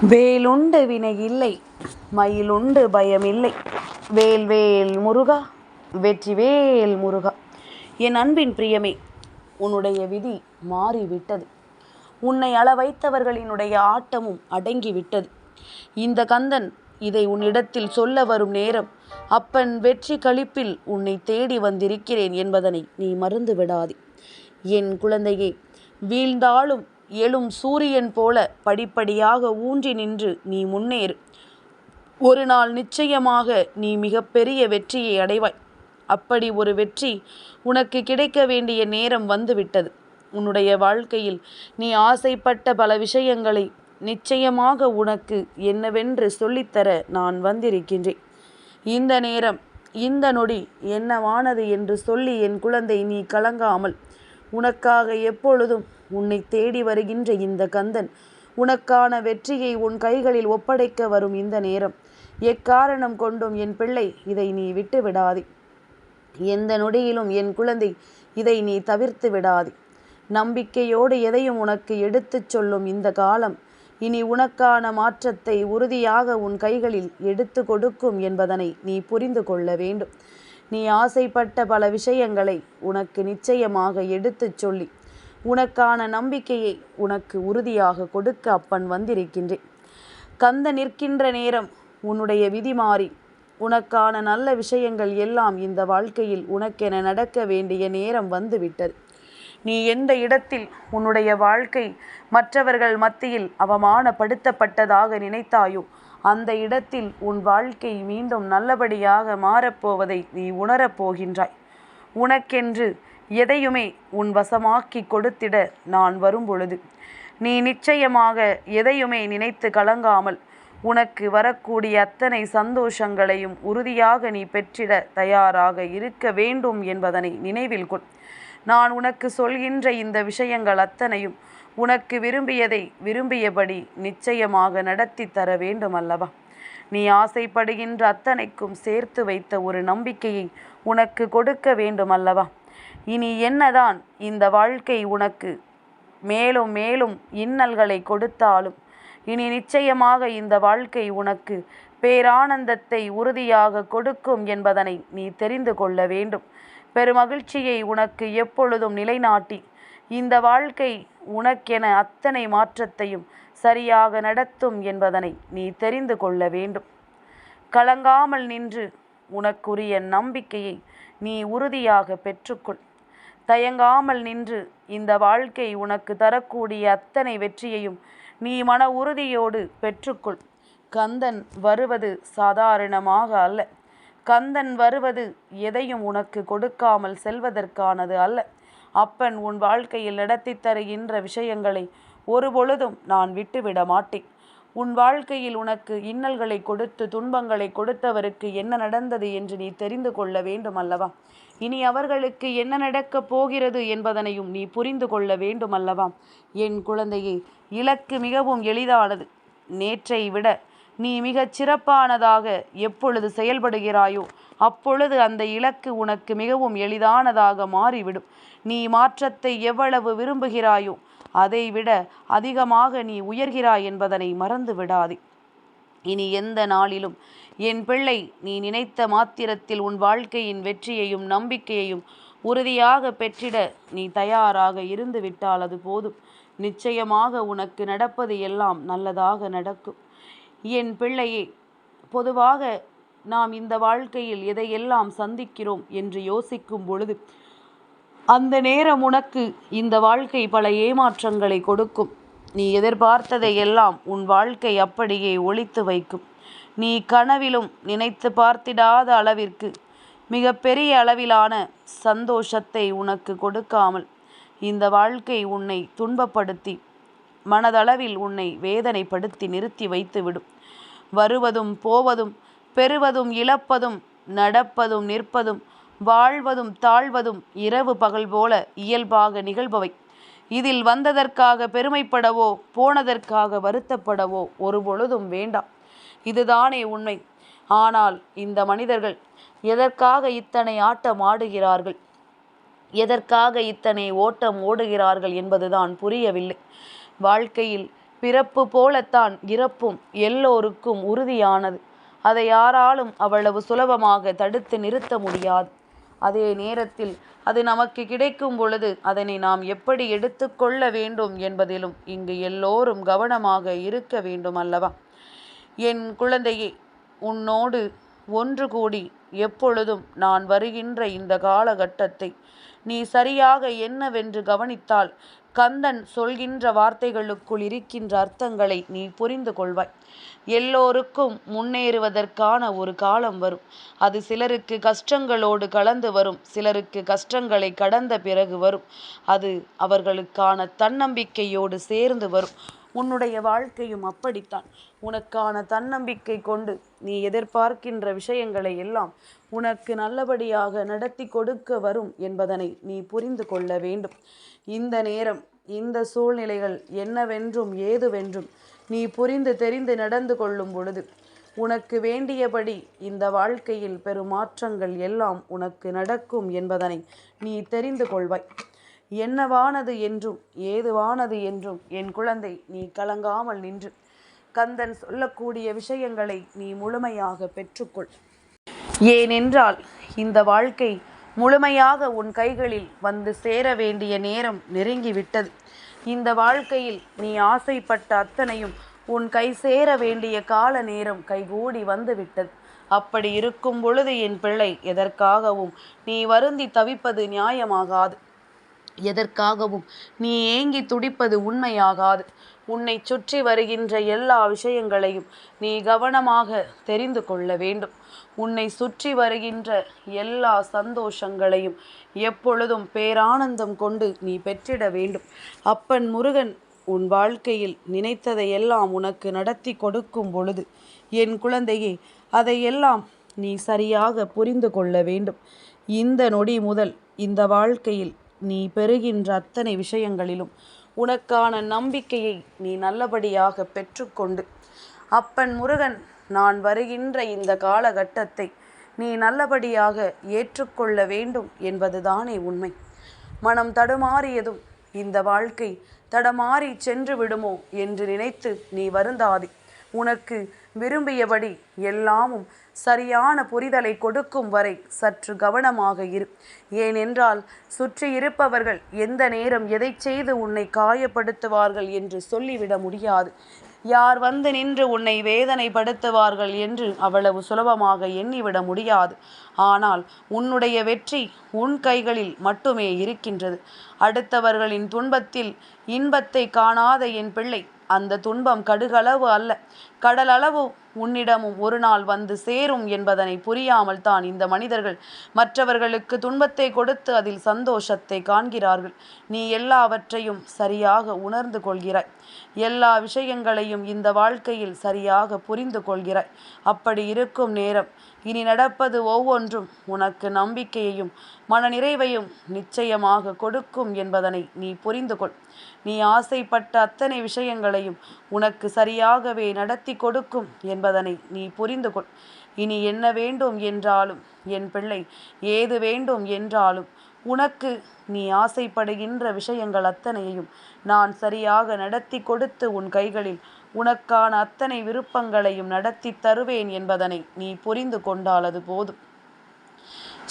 வேலுண்டு வினை இல்லை மயிலுண்டு பயமில்லை. வேல் வேல் முருகா வெற்றி வேல் முருகா. என் அன்பின் பிரியமே உன்னுடைய விதி மாறிவிட்டது. உன்னை அள வைத்தவர்களினுடைய ஆட்டமும் அடங்கிவிட்டது. இந்த கந்தன் இதை உன்னிடத்தில் சொல்ல வரும் நேரம் அப்பன் வெற்றி கழிப்பில் உன்னை தேடி வந்திருக்கிறேன் என்பதனை நீ மறந்து விடாதே என் குழந்தையே வீழ்ந்தாலும் எழும் சூரியன் போல படிப்படியாக ஊன்றி நின்று நீ முன்னேறு. ஒரு நாள் நிச்சயமாக நீ மிகப்பெரிய வெற்றியை அடைவாய். அப்படி ஒரு வெற்றி உனக்கு கிடைக்க வேண்டிய நேரம் வந்துவிட்டது. உன்னுடைய வாழ்க்கையில் நீ ஆசைப்பட்ட பல விஷயங்களை நிச்சயமாக உனக்கு என்னவென்று சொல்லித்தர நான் வந்திருக்கின்றேன். இந்த நேரம் இந்த நொடி என்னவானது என்று சொல்லி என் குழந்தை நீ கலங்காமல் உனக்காக எப்பொழுதும் உன்னை தேடி வருகின்ற இந்த கந்தன் உனக்கான வெற்றியை உன் கைகளில் ஒப்படைக்க வரும் இந்த நேரம். எக்காரணம் கொண்டும் என் பிள்ளை இதை நீ விட்டு விடாதே எந்த நொடியிலும் என் குழந்தை இதை நீ தவிர்த்து விடாதே. நம்பிக்கையோடு எதையும் உனக்கு எடுத்துச் சொல்லும் இந்த காலம் இனி உனக்கான மாற்றத்தை உறுதியாக உன் கைகளில் எடுத்து கொடுக்கும் என்பதனை நீ புரிந்து கொள்ள வேண்டும். நீ ஆசைப்பட்ட பல விஷயங்களை உனக்கு நிச்சயமாக எடுத்துச் சொல்லி உனக்கான நம்பிக்கையை உனக்கு உறுதியாக கொடுக்க அப்பன் வந்திருக்கின்றேன். கந்த நிற்கின்ற நேரம் உன்னுடைய விதி மாறி உனக்கான நல்ல விஷயங்கள் எல்லாம் இந்த வாழ்க்கையில் உனக்கென நடக்க வேண்டிய நேரம் வந்துவிட்டது. நீ எந்த இடத்தில் உன்னுடைய வாழ்க்கை மற்றவர்கள் மத்தியில் அவமானப்படுத்தப்பட்டதாக நினைத்தாயோ அந்த இடத்தில் உன் வாழ்க்கை மீண்டும் நல்லபடியாக மாறப்போவதை நீ உணரப் போகின்றாய். உனக்கென்று எதையுமே உன் வசமாக்கி கொடுத்திட நான் வரும்பொழுது. நீ நிச்சயமாக எதையுமே நினைத்து கலங்காமல் உனக்கு வரக்கூடிய அத்தனை சந்தோஷங்களையும் உறுதியாக நீ பெற்றிட தயாராக இருக்க வேண்டும் என்பதனை நினைவில் கொள். நான் உனக்கு சொல்கின்ற இந்த விஷயங்கள் அத்தனையும் உனக்கு விரும்பியதை விரும்பியபடி நிச்சயமாக நடத்தி தர வேண்டும் அல்லவா நீ ஆசைப்படுகின்ற அத்தனைக்கும் சேர்த்து வைத்த ஒரு நம்பிக்கையை உனக்கு கொடுக்க வேண்டும் அல்லவா இனி என்னதான் இந்த வாழ்க்கை உனக்கு? மேலும் மேலும் இன்னல்களை கொடுத்தாலும் இனி நிச்சயமாக இந்த வாழ்க்கை உனக்கு பேரானந்தத்தை உறுதியாக கொடுக்கும் என்பதனை நீ தெரிந்து கொள்ள வேண்டும். பெருமகிழ்ச்சியை உனக்கு எப்பொழுதும் நிலைநாட்டி இந்த வாழ்க்கை உனக்கென அத்தனை மாற்றத்தையும் சரியாக நடத்தும் என்பதனை நீ தெரிந்து கொள்ள வேண்டும். கலங்காமல் நின்று உனக்குரிய நம்பிக்கையை நீ உறுதியாக பெற்றுக்கொள். தயங்காமல் நின்று இந்த வாழ்க்கை உனக்கு தரக்கூடிய அத்தனை வெற்றியையும் நீ மன உறுதியோடு பெற்றுக்கொள். கந்தன் வருவது சாதாரணமாக அல்ல. கந்தன் வருவது எதையும் உனக்கு கொடுக்காமல் செல்வதற்கானது அல்ல. அப்பன் உன் வாழ்க்கையில் நடத்தி தருகின்ற விஷயங்களை ஒருபொழுதும் நான் விட்டுவிட மாட்டேன். உன் வாழ்க்கையில் உனக்கு இன்னல்களை கொடுத்து துன்பங்களை கொடுத்தவருக்கு என்ன நடந்தது என்று நீ தெரிந்து கொள்ள வேண்டும் அல்லவா? இனி அவர்களுக்கு என்ன நடக்கப் போகிறது என்பதனையும் நீ புரிந்து கொள்ள வேண்டும் அல்லவா என் குழந்தையே இலக்கு மிகவும் எளிதானது. நேற்றை விட நீ மிகச் சிறப்பானதாக எப்பொழுது செயல்படுகிறாயோ அப்பொழுது அந்த இலக்கு உனக்கு மிகவும் எளிதானதாக மாறிவிடும். நீ மாற்றத்தை எவ்வளவு விரும்புகிறாயோ அதைவிட அதிகமாக நீ உயர்கிறாய் என்பதனை மறந்து விடாதே இனி எந்த நாளிலும் என் பிள்ளை நீ நினைத்த மாத்திரத்தில் உன் வாழ்க்கையின் வெற்றியையும் நம்பிக்கையையும் உறுதியாக பெற்றிட நீ தயாராக இருந்து விட்டால் அது போதும். நிச்சயமாக உனக்கு நடப்பது எல்லாம் நல்லதாக நடக்கும். என் பிள்ளையே பொதுவாக நாம் இந்த வாழ்க்கையில் எதையெல்லாம் சந்திக்கிறோம் என்று யோசிக்கும் பொழுது அந்த நேரம் உனக்கு இந்த வாழ்க்கை பல ஏமாற்றங்களை கொடுக்கும். நீ எதிர்பார்த்ததை எல்லாம் உன் வாழ்க்கை அப்படியே ஒழித்து வைக்கும். நீ கனவிலும் நினைத்து பார்த்திடாத அளவிற்கு மிக பெரிய அளவிலான சந்தோஷத்தை உனக்கு கொடுக்காமல் இந்த வாழ்க்கை உன்னை துன்பப்படுத்தி மனதளவில் உன்னை வேதனைப்படுத்தி நிறுத்தி வைத்துவிடும். வருவதும் போவதும் பெறுவதும் இழப்பதும் நடப்பதும் நிற்பதும் வாழ்வதும் தாழ்வதும் இரவு பகல் போல இயல்பாக நிகழ்பவை. இதில் வந்ததற்காக பெருமைப்படவோ போனதற்காக வருத்தப்படவோ ஒரு பொழுதும் வேண்டாம். இதுதானே உண்மை. ஆனால் இந்த மனிதர்கள் எதற்காக இத்தனை ஆட்டம் ஆடுகிறார்கள்? எதற்காக இத்தனை ஓட்டம் ஓடுகிறார்கள் என்பதுதான் புரியவில்லை. வாழ்க்கையில் பிறப்பு போலத்தான் இறப்பும் எல்லோருக்கும் உறுதியானது. அதை யாராலும் அவ்வளவு சுலபமாக தடுத்து நிறுத்த முடியாது. அதே நேரத்தில் அது நமக்கு கிடைக்கும் பொழுது அதனை நாம் எப்படி எடுத்துக்கொள்ள வேண்டும் என்பதிலும் இங்கு எல்லோரும் கவனமாக இருக்க வேண்டும் அல்லவா? என் குழந்தையே உன்னோடு ஒன்று கூடி எப்பொழுதும் நான் வருகின்ற இந்த காலகட்டத்தை நீ சரியாக என்னவென்று கவனித்தால் கந்தன் சொல்கின்ற வார்த்தைகளுக்குள் இருக்கின்ற அர்த்தங்களை நீ புரிந்து கொள்வாய். எல்லோருக்கும் முன்னேறுவதற்கான ஒரு காலம் வரும். அது சிலருக்கு கஷ்டங்களோடு கலந்து வரும். சிலருக்கு கஷ்டங்களை கடந்த பிறகு வரும். அது அவர்களுக்கான தன்னம்பிக்கையோடு சேர்ந்து வரும். உன்னுடைய வாழ்க்கையும் அப்படித்தான். உனக்கான தன்னம்பிக்கை கொண்டு நீ எதிர்பார்க்கின்ற விஷயங்களை எல்லாம் உனக்கு நல்லபடியாக நடத்தி கொடுக்க வரும் என்பதனை நீ புரிந்து கொள்ள வேண்டும். இந்த நேரம் இந்த சூழ்நிலைகள் என்னவென்றும் ஏதுவென்றும் நீ புரிந்து தெரிந்து நடந்து கொள்ளும் பொழுது உனக்கு வேண்டியபடி இந்த வாழ்க்கையில் பெரும் மாற்றங்கள் எல்லாம் உனக்கு நடக்கும் என்பதனை நீ தெரிந்து கொள்வாய். என்னவானது என்றும் ஏதுவானது என்றும் என் குழந்தை நீ கலங்காமல் நின்று. கந்தன் சொல்லக்கூடிய விஷயங்களை நீ முழுமையாக பெற்றுக்கொள். ஏனென்றால் இந்த வாழ்க்கை முழுமையாக உன் கைகளில் வந்து சேர வேண்டிய நேரம் நெருங்கிவிட்டது. இந்த வாழ்க்கையில் நீ ஆசைப்பட்ட அத்தனையும் உன் கை சேர வேண்டிய கால நேரம் கைகூடி வந்துவிட்டது. அப்படி இருக்கும் பொழுது என் பிள்ளை எதற்காகவும் நீ வருந்தி தவிப்பது நியாயமாகாது. எதற்காகவும்? நீ ஏங்கி துடிப்பது உண்மையாகாது. உன்னை சுற்றி வருகின்ற எல்லா விஷயங்களையும் நீ கவனமாக தெரிந்து கொள்ள வேண்டும். உன்னை சுற்றி வருகின்ற எல்லா சந்தோஷங்களையும் எப்பொழுதும் பேரானந்தம் கொண்டு நீ பெற்றிட வேண்டும். அப்பன் முருகன் உன் வாழ்க்கையில் நினைத்ததையெல்லாம் உனக்கு நடத்தி கொடுக்கும் பொழுது என் குழந்தையே அதையெல்லாம் நீ சரியாக புரிந்து கொள்ள வேண்டும். இந்த நொடி முதல் இந்த வாழ்க்கையில் நீ பெறுகின்ற அத்தனை விஷயங்களிலும் உனக்கான நம்பிக்கையை நீ நல்லபடியாக பெற்றுக்கொண்டு. அப்பன் முருகன் நான் வருகின்ற இந்த காலகட்டத்தை நீ நல்லபடியாக ஏற்றுக்கொள்ள வேண்டும் என்பதுதானே உண்மை. மனம் தடுமாறியதும் இந்த வாழ்க்கை தடமாறி சென்று விடுமோ என்று நினைத்து நீ வருந்தாதே. உனக்கு விரும்பியபடி எல்லாமும் சரியான புரிதலை கொடுக்கும் வரை சற்று கவனமாக இரு. ஏனென்றால் சுற்றி இருப்பவர்கள் எந்த நேரம் எதை செய்து உன்னை காயப்படுத்துவார்கள் என்று சொல்லிவிட முடியாது. யார் வந்து நின்று உன்னை வேதனைப்படுத்துவார்கள் என்று அவ்வளவு சுலபமாக எண்ணிவிட முடியாது. ஆனால் உன்னுடைய வெற்றி உன் கைகளில் மட்டுமே இருக்கின்றது. அடுத்தவர்களின் துன்பத்தில் இன்பத்தை காணாத என் பிள்ளை அந்த துன்பம் கடுகளவு அல்ல. கடலளவு உன்னிடமும் ஒரு நாள் வந்து சேரும் என்பதனை புரியாமல் தான் இந்த மனிதர்கள் மற்றவர்களுக்கு துன்பத்தை கொடுத்து அதில் சந்தோஷத்தை காண்கிறார்கள். நீ எல்லாவற்றையும் சரியாக உணர்ந்து கொள்கிறாய். எல்லா விஷயங்களையும் இந்த வாழ்க்கையில் சரியாக புரிந்து கொள்கிறாய். அப்படி இருக்கும் நேரம். இனி நடப்பது ஒவ்வொன்றும் உனக்கு நம்பிக்கையையும் மனநிறைவையும் நிச்சயமாக கொடுக்கும் என்பதனை நீ புரிந்து கொள். நீ ஆசைப்பட்ட அத்தனை விஷயங்களையும் உனக்கு சரியாகவே நடத்தி கொடுக்கும் என்பதனை நீ புரிந்து கொள். இனி என்ன வேண்டும் என்றாலும் என் பிள்ளை ஏது வேண்டும் என்றாலும் உனக்கு நீ ஆசைப்படுகின்ற விஷயங்கள் அத்தனையையும் நான் சரியாக நடத்தி கொடுத்து உன் கைகளில் உனக்கான அத்தனை விருப்பங்களையும் நடத்தி தருவேன் என்பதனை நீ புரிந்து கொண்டாலது போதும்.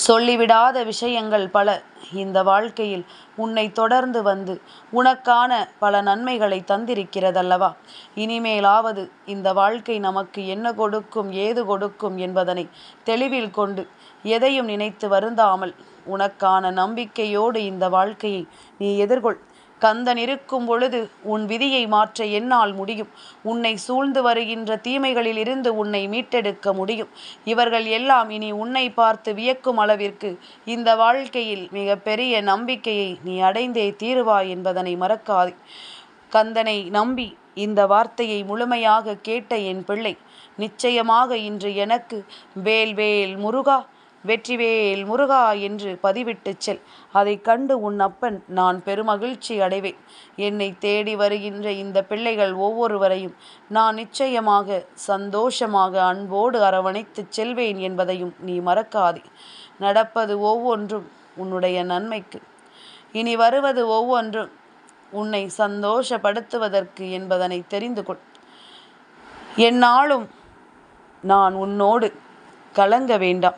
சொல்லிவிடாத விஷயங்கள் பல. இந்த வாழ்க்கையில் உன்னை தொடர்ந்து வந்து உனக்கான பல நன்மைகளை தந்திருக்கிறதல்லவா? இனிமேலாவது இந்த வாழ்க்கை நமக்கு என்ன கொடுக்கும் ஏது கொடுக்கும் என்பதனை தெளிவில் கொண்டு எதையும் நினைத்து வருந்தாமல் உனக்கான நம்பிக்கையோடு இந்த வாழ்க்கையை நீ எதிர்கொள். கந்தன் இருக்கும் பொழுது உன் விதியை மாற்ற என்னால் முடியும். உன்னை சூழ்ந்து வருகின்ற தீமைகளில் இருந்து உன்னை மீட்டெடுக்க முடியும். இவர்கள் எல்லாம் இனி உன்னை பார்த்து வியக்கும் அளவிற்கு இந்த வாழ்க்கையில் மிக பெரிய நம்பிக்கையை நீ அடைந்தே தீருவாய் என்பதனை மறக்காதே. கந்தனை நம்பி இந்த வார்த்தையை முழுமையாக கேட்ட என் பிள்ளை நிச்சயமாக இன்று எனக்கு வேல் வேல் முருகா வெற்றிவேல் முருகா என்று பதிவிட்டு செல். அதை கண்டு உன் அப்பன் நான் பெருமகிழ்ச்சி அடைவேன். என்னை தேடி வருகின்ற இந்த பிள்ளைகள் ஒவ்வொருவரையும் நான் நிச்சயமாக சந்தோஷமாக அன்போடு அரவணைத்து செல்வேன் என்பதையும் நீ மறக்காதே. நடப்பது ஒவ்வொன்றும் உன்னுடைய நன்மைக்கு. இனி வருவது ஒவ்வொன்றும் உன்னை சந்தோஷப்படுத்துவதற்கு என்பதனை தெரிந்து கொள். என்னாலும் நான் உன்னோடு கலங்க வேண்டாம்.